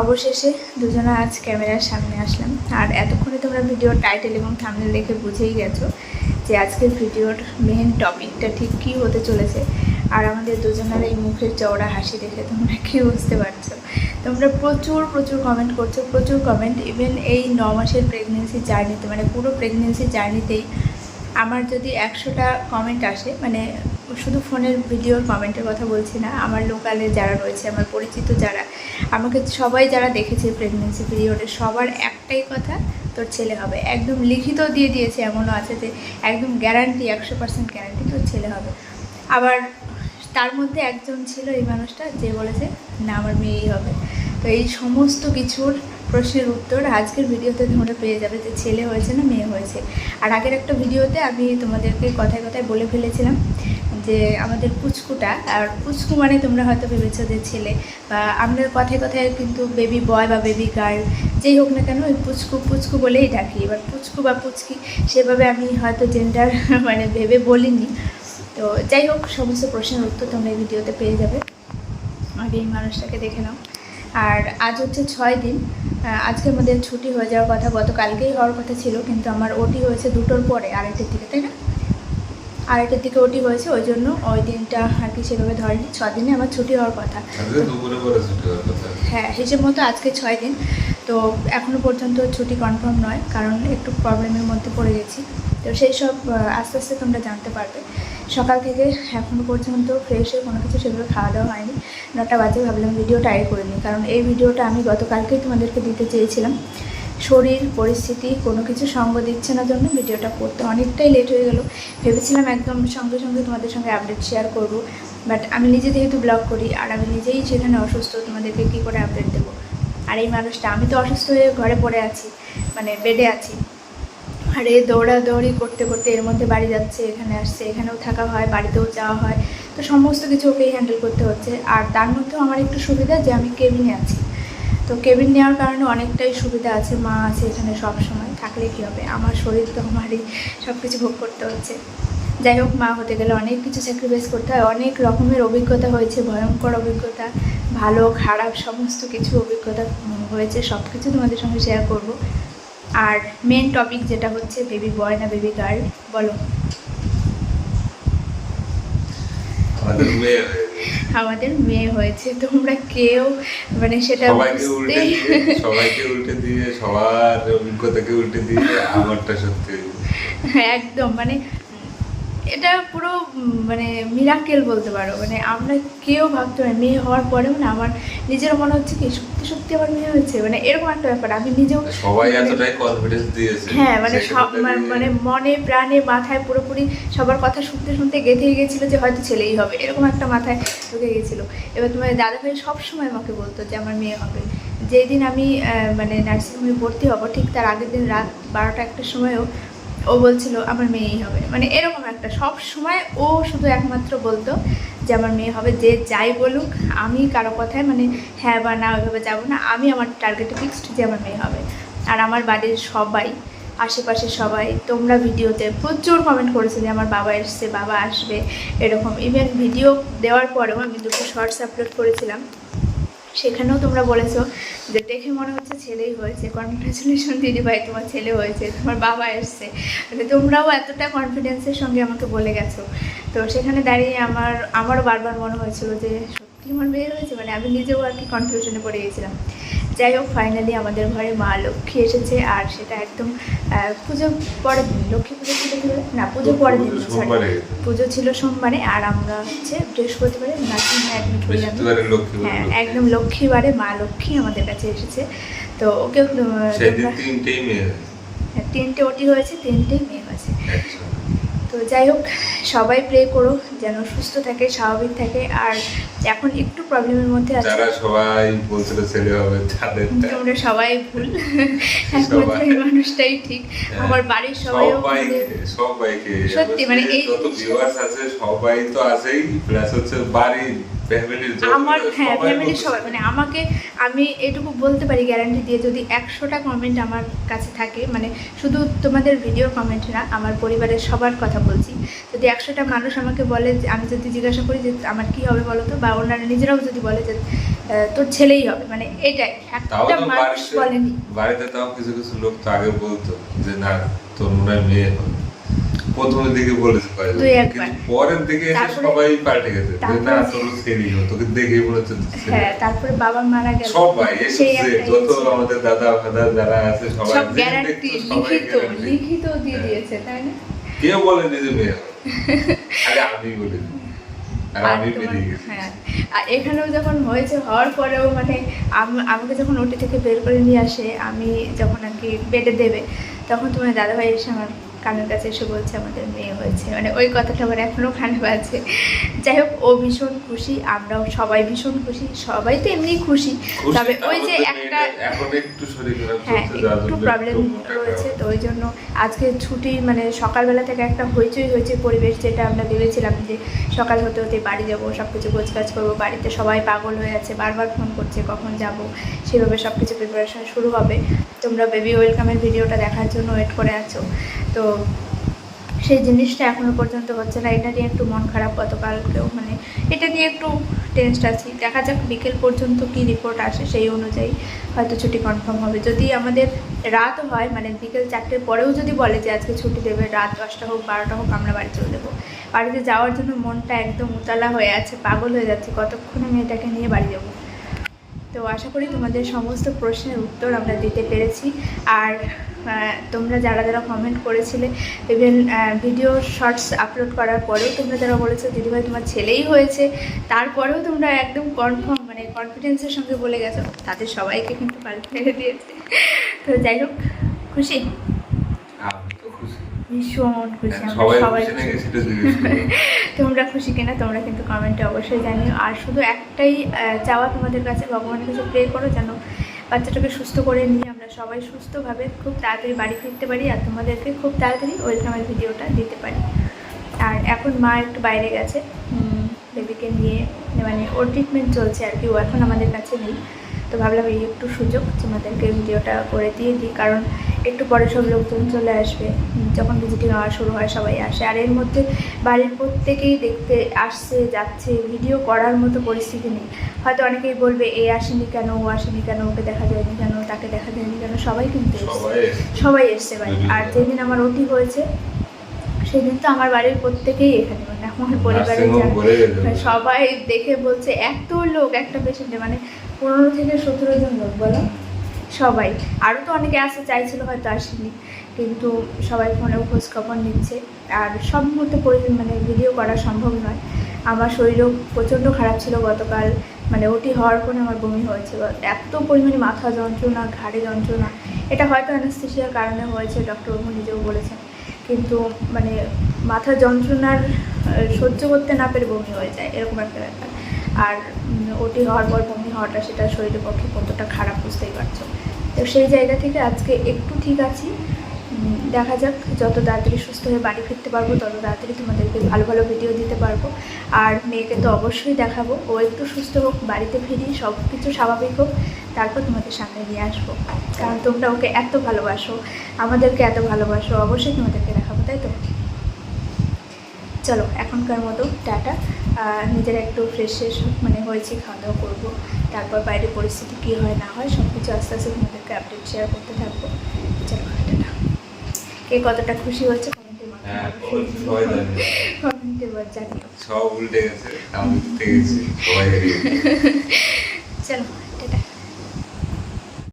অবশেষে দুজনে আজ ক্যামেরার সামনে আসলাম। আর এতক্ষণে তোমরা ভিডিওর টাইটেল এবং থামনেল দেখে বুঝেই গেছো যে আজকের ভিডিওর মেন টপিকটা ঠিক কী হতে চলেছে। আর আমাদের দুজনের এই মুখের চওড়া হাসি দেখে তোমরা কি বুঝতে পারছ? তোমরা প্রচুর প্রচুর কমেন্ট করছ, প্রচুর কমেন্ট ইভেন এই ন মাসের প্রেগনেন্সি জার্নিতে মানে পুরো প্রেগনেন্সি জার্নিতেই আমার যদি একশোটা কমেন্ট আসে মানে শুধু ফোনের ভিডিওর কমেন্টের কথা বলছি না, আমার লোকালে যারা রয়েছে, আমার পরিচিত যারা, আমাকে সবাই যারা দেখেছে প্রেগনেন্সি পিরিয়ডে সবার একটাই কথা, তোর ছেলে হবে। একদম লিখিত দিয়ে দিয়েছে, এমনও আছে যে একদম গ্যারান্টি একশো পার্সেন্ট গ্যারান্টি তোর ছেলে হবে। আবার তার মধ্যে একজন ছিল এই মানুষটা, যে বলেছে, না, আমার মেয়েই হবে। তো এই সমস্ত কিছুর প্রশ্নের উত্তর আজকের ভিডিওতে তোমরা পেয়ে যাবে। যে ছেলে হয়েছে না মেয়ে হয়েছে। আর আগের একটা ভিডিওতে আমি তোমাদেরকে কথায় কথায় বলে ফেলেছিলাম যে আমাদের পুচকুটা, আর পুচকু মানে তোমরা হয়তো ভেবেছো যে ছেলে বা আমরা কথায় কথায় কিন্তু বেবি বয় বা বেবি গার্ল যেই হোক না কেন ওই পুচকু পুচকু বলেই ডাকি। এবার পুচকু বা পুচকি সেভাবে আমি হয়তো জেন্ডার মানে ভেবে বলিনি। তো যাই হোক, সমস্ত প্রশ্নের উত্তর তোমরা এই ভিডিওতে পেয়ে যাবে। আগে এই মানুষটাকে দেখে নাও। আর আজ হচ্ছে ছয় দিন। আজকে আমাদের ছুটি হয়ে যাওয়ার কথা গতকালকেই হওয়ার কথা ছিল কিন্তু আমার ওটি হয়েছে দুটোর পরে আড়াইটের দিকে তাই না? আড়াইটের দিকে ওটি হয়েছে ওই জন্য ওই দিনটা আর কি সেভাবে ধরেনি। ছ দিনে আমার ছুটি হওয়ার কথা। হ্যাঁ হিসেব মতো আজকে ছয় দিন। তো এখনও পর্যন্ত ছুটি কনফার্ম নয় কারণ একটু প্রবলেমের মধ্যে পড়ে গেছি। তো সেই সব আস্তে আস্তে তোমরা জানতে পারবে। সকাল থেকে এখনও পর্যন্ত ফ্রেশ কোনো কিছু সেগুলো খাওয়া দাওয়া হয়নি। নটা বাজে ভাবলাম ভিডিওটা আয় করে নিই, কারণ এই ভিডিওটা আমি গতকালকেই তোমাদেরকে দিতে চেয়েছিলাম। শরীর, পরিস্থিতি কোনো কিছু সঙ্গ দিচ্ছে না জন্য ভিডিওটা করতে অনেকটাই লেট হয়ে গেল। ভেবেছিলাম একদম সঙ্গে সঙ্গে তোমাদের সঙ্গে আপডেট শেয়ার করব বাট আমি নিজে যেহেতু ব্লগ করি, আর আমি নিজেই সেখানে অসুস্থ, তোমাদেরকে কী করে আপডেট দেবো? আর এই মানুষটা, আমি তো অসুস্থ হয়ে ঘরে পড়ে আছি মানে বেডে আছি। আর এ দৌড়াদৌড়ি করতে করতে এর মধ্যে বাড়ি যাচ্ছে, এখানে আসছে, এখানেও থাকা হয়, বাড়িতেও যাওয়া হয়। তো সমস্ত কিছু ওকেই হ্যান্ডেল করতে হচ্ছে। আর তার মধ্যেও আমার একটু সুবিধা যে আমি কেবিনে আছি। তো কেবিন নেওয়ার কারণে অনেকটাই সুবিধা আছে, মা আছে এখানে সব সময় থাকলে কী হবে? আমার শরীর তো আমারই সব কিছু ভোগ করতে হচ্ছে। যাই হোক, মা হতে গেলে অনেক কিছু স্যাক্রিফাইস করতে হয়। অনেক রকমের অভিজ্ঞতা হয়েছে, ভয়ঙ্কর অভিজ্ঞতা, ভালো, খারাপ, সমস্ত কিছু অভিজ্ঞতা হয়েছে। সব কিছু তোমাদের সঙ্গে শেয়ার করব। আর মেন টপিক যেটা হচ্ছে বেবি বয় না বেবি গার্ল বলো। আমাদের মেয়ে হয়ে হয়েছে তোমরা কেউ মানে সেটা সবাইকে উল্টে দিয়ে সবাইকে উল্টে দিয়ে সবার অভিজ্ঞতাকে উল্টে দিয়ে আমারটা সত্যি একদম মানে এটা পুরো মানে মিরাকেল বলতে পারো। মানে আমরা কেউ ভাবতে পারি মেয়ে হওয়ার পরেও না আমার নিজের মনে হচ্ছে কি সত্যি সত্যি আমার মেয়ে হয়েছে? মানে এরকম একটা ব্যাপার। আমি নিজেও সবাই মানে- এতটাই কনফিডেন্স দিয়েছে। হ্যাঁ মানে সব মানে মনে প্রাণে মাথায় পুরোপুরি সবার কথা শুনতে শুনতে গেঁথেই গেছিল যে হয়তো ছেলেই হবে। এরকম একটা মাথায় ঢুকে গেছিল। এবার তোমার দাদা ভাই সবসময় আমাকে বলতো যে আমার মেয়ে হবে। যেই দিন আমি মানে নার্সিংহোমে ভর্তি হব ঠিক তার আগের দিন রাত বারোটা একটার সময়ও ও বলছিল, আমার মেয়েই হবে। মানে এরকম একটা, সব সময় ও শুধু একমাত্র বলতো যে, আমার মেয়ে হবে, যে যাই বলুক, আমি কারও কথায় মানে হ্যাঁ বা না ওইভাবে যাব না। আমি আমার টার্গেটে ফিক্সড যে, আমার মেয়ে হবে। আর আমার বাড়ির সবাই আশেপাশে সবাই, তোমরা ভিডিওতে প্রচুর কমেন্ট করেছ যে, আমার বাবা এসছে, বাবা আসবে। এরকম। ইভেন ভিডিও দেওয়ার পরেও আমি দুটো শর্টস আপলোড করেছিলাম। সেখানেও তোমরা বলেছ যে দেখে মনে হচ্ছে ছেলেই হয়েছে। কনগ্রাচুলেশন দিদি ভাই, তোমার ছেলে হয়েছে, তোমার বাবা এসছে। মানে তোমরাও এতটা কনফিডেন্সের সঙ্গে আমাকে বলে গেছো। তো সেখানে দাঁড়িয়ে আমার, আমারও বারবার মনে হয়েছিল যে সত্যি আমার মেয়ে হয়েছে? মানে আমি নিজেও আর কি কনফিউশনে পড়ে গেছিলাম। যাই হোক ফাইনালি আমাদের ঘরে মা লক্ষ্মী এসেছে আর সেটা একদম পুজো পরের দিন লক্ষ্মী পুজো ছিল না পুজো পরের দিন পুজো পুজো ছিল সোমবারে আর আমরা হচ্ছে বৃহস্পতিবারে নার্সিংহোমে অ্যাডমিট হয়ে হ্যাঁ একদম লক্ষ্মীবারে মা লক্ষ্মী আমাদের কাছে এসেছে। তো ওকে তিনটেই মেয়ে তিনটে ওটি হয়েছে তিনটেই মেয়ে হয়েছে। একসঙ্গে। তো যাই হোক সবাই প্রে করো যেন সুস্থ থাকে স্বাভাবিক থাকে। আর এখন একটু প্রবলেমের মধ্যে আছে। যারা সবাই বলছিল ছেলে হবে তাদের তোমরা সবাই ভুল। একমাত্র এই মানুষটাই ঠিক। হ্যাঁ। আমার বাড়ির সবাই সবাইকে সবাইকে। সত্যি, মানে এই- যত ভিউয়ার্স আছে সবাই তো আছেই। প্লাস হচ্ছে বাড়ির আমার হ্যাঁ ফ্যামিলির সবাই মানে আমাকে আমি এটুকু বলতে পারি গ্যারান্টি দিয়ে যদি একশোটা কমেন্ট আমার কাছে থাকে মানে শুধু তোমাদের ভিডিও কমেন্ট না আমার পরিবারের সবার কথা বলছি। যদি একশোটা মানুষ আমাকে বলে আমি যদি জিজ্ঞাসা করি যে আমার কি হবে বলো তো? বা ওনারা নিজেরাও যদি বলে যে তোর ছেলেই হবে। মানে এটাই একটা মানুষ বলেনি। বাড়িতে তাও কিছু কিছু লোক তো আগে বলতো যে না তোর মনে হয় মেয়ে হবে। প্রথমের দিকে বলেছে পরের দিকে সবাই পাল্টে গেছে না তোর হবে তোকে দেখেই মনে হচ্ছে হ্যাঁ তারপরে বাবা মারা গেল। সবাই যত ইয়ে আমাদের দাদা ফাদা যারা আছে সবাই সব গ্যারান্টি লিখিত লিখিত দিয়ে হ্যাঁ। দিয়েছে তাই না? কেউ বলেনি যে মেয়ে আরে আমি হ্যাঁ। এখানেও যখন হয়েছে হওয়ার পরেও মানে আম- আমাকে যখন ওটি থেকে বের করে নিয়ে আসে আমি যখন আর কি বেডে দেবে তখন তোমার দাদাভাই এসে আমার কানের কাছে এসে বলছে আমাদের মেয়ে হয়েছে। মানে ওই কথাটা আমার এখনও কানে বাজছে যাই হোক ও ভীষণ খুশি আমরাও সবাই ভীষণ খুশি সবাই তো এমনি খুশি। তবে ওই যে একটা হ্যাঁ একটু প্রবলেম রয়েছে তো ওই জন্য আজকে ছুটি মানে সকালবেলা থেকে একটা হইচই হয়েছে পরিবেশ যেটা আমরা ভেবেছিলাম যে সকাল হতে হতে বাড়ি যাব সব কিছু গোছগাছ করব বাড়িতে সবাই পাগল হয়ে আছে বারবার ফোন করছে কখন যাব সেভাবে সব কিছু প্রিপারেশন শুরু হবে। তোমরা বেবি ওয়েলকামের ভিডিওটা দেখার জন্য ওয়েট করে আছো। তো সেই জিনিসটা এখনও পর্যন্ত হচ্ছে না। এটা নিয়ে একটু মন খারাপ গতকালকেও মানে এটা নিয়ে একটু টেনসড আছি। দেখা যাক বিকেল পর্যন্ত কি রিপোর্ট আসে সেই অনুযায়ী হয়তো ছুটি কনফার্ম হবে। যদি আমাদের রাত হয় মানে বিকেল চারটের পরেও যদি বলে যে আজকে ছুটি দেবে, রাত দশটা হোক, বারোটা হোক, আমরা বাড়ি চলে যাব। বাড়িতে যাওয়ার জন্য মনটা একদম উতলা হয়ে আছে, পাগল হয়ে যাচ্ছে। কতক্ষণে মেয়েটাকে নিয়ে বাড়ি যাব? তো আশা করি তোমাদের সমস্ত প্রশ্নের উত্তর আমরা দিতে পেরেছি। আর তোমরা যারা যারা কমেন্ট করেছিলে ইভেন ভিডিও শর্টস আপলোড করার পরেও তোমরা যারা বলেছ, দিদিভাই, তোমার ছেলেই হয়েছে। তারপরেও তোমরা একদম কনফার্ম মানে কনফিডেন্সের সঙ্গে বলে গেছো। তাদের সবাইকে কিন্তু পাল্টে দিয়েছে। তো যাই হোক, খুশি? ভীষণ খুশি হ্যাঁ, আমরা সবাই। তোমরা খুশি কিনা তোমরা কিন্তু কমেন্টে অবশ্যই জানিও। আর শুধু একটাই চাওয়া তোমাদের কাছে ভগবানের কাছে প্রে করো যেন বাচ্চাটাকে সুস্থ করে নিয়ে আমরা সবাই সুস্থভাবে খুব তাড়াতাড়ি বাড়ি ফিরতে পারি আর তোমাদেরকে খুব তাড়াতাড়ি ওয়েলকামের ভিডিওটা দিতে পারি। আর এখন মা একটু বাইরে গেছে। বেবিকে নিয়ে মানে ওর ট্রিটমেন্ট চলছে আর কি ও এখন আমাদের কাছে নেই। তো ভাবলাম এই একটু সুযোগ তোমাদেরকে ভিডিওটা করে দিয়ে দিই। কারণ একটু পরে সব লোকজন চলে আসবে। যখন ভিজিটিং হওয়া শুরু হয় সবাই আসে। আর এর মধ্যে বাড়ির প্রত্যেকেই দেখতে আসছে যাচ্ছে। ভিডিও করার মতো পরিস্থিতি নেই। হয়তো অনেকেই বলবে এ আসেনি কেন? ও আসেনি কেন? ওকে দেখা যায়নি কেন? তাকে দেখা যায়নি কেন? সবাই কিন্তু সবাই এসেছে। বাড়ি। আর যেদিন আমার ওটি হয়েছে সেদিন তো আমার বাড়ির প্রত্যেকেই এখানে। মানে আমার পরিবারের। মানে সবাই দেখে বলছে এত লোক একটা পেশেন্টে মানে পনেরো থেকে সতেরো জন লোক বলো? সবাই। আরও তো অনেকে আসতে চাইছিল হয়তো আসেনি, কিন্তু সবাই ফোনেও খোঁজখবর নিচ্ছে। আর সব মুহূর্তে মানে ভিডিও করা সম্ভব নয়। আমার শরীরও প্রচণ্ড খারাপ ছিল গতকাল। মানে ওটি হওয়ার পরে আমার বমি হয়েছিল এত পরিমাণে মাথা যন্ত্রণা, ঘাড়ে যন্ত্রণা। এটা হয়তো অ্যানাস্থেশিয়ার কারণে হয়েছে ডক্টর ডক্টরবাবু নিজেও বলেছেন। কিন্তু মানে মাথা যন্ত্রণার সহ্য করতে না পেরে বমি হয়ে যায়, এরকম একটা ব্যাপার। আর ওটি হওয়ার পর বমি হওয়াটা সেটা শরীরের পক্ষে কতটা খারাপ বুঝতেই পারছ। তো সেই জায়গা থেকে আজকে একটু ঠিক আছি। দেখা যাক যত তাড়াতাড়ি সুস্থ হয়ে বাড়ি ফিরতে পারব, তত তাড়াতাড়ি তোমাদেরকে ভালো ভালো ভিডিও দিতে পারব। আর মেয়েকে তো অবশ্যই দেখাবো। ও একটু সুস্থ হোক, বাড়িতে ফিরি সব কিছু স্বাভাবিক হোক, তারপর তোমাদের সামনে নিয়ে আসব। কারণ তোমরা ওকে এত ভালোবাসো, আমাদেরকে এত ভালোবাসো, অবশ্যই তোমাদেরকে দেখাবো, তাই তো? চলো, এখনকার মতো, টাটা। নিজের একটু ফ্রেশ মানে হয়েছি খাওয়া দাওয়া করব। তারপর বাইরে পরিস্থিতি কী হয় না হয় সব কিছু আস্তে আস্তে তোমাদেরকে আপডেট শেয়ার করতে থাকব। চলো টাটা কে কতটা খুশি হচ্ছে কমেন্টে হ্যাঁ, জানিও। সব উল্টে গেছে। চলো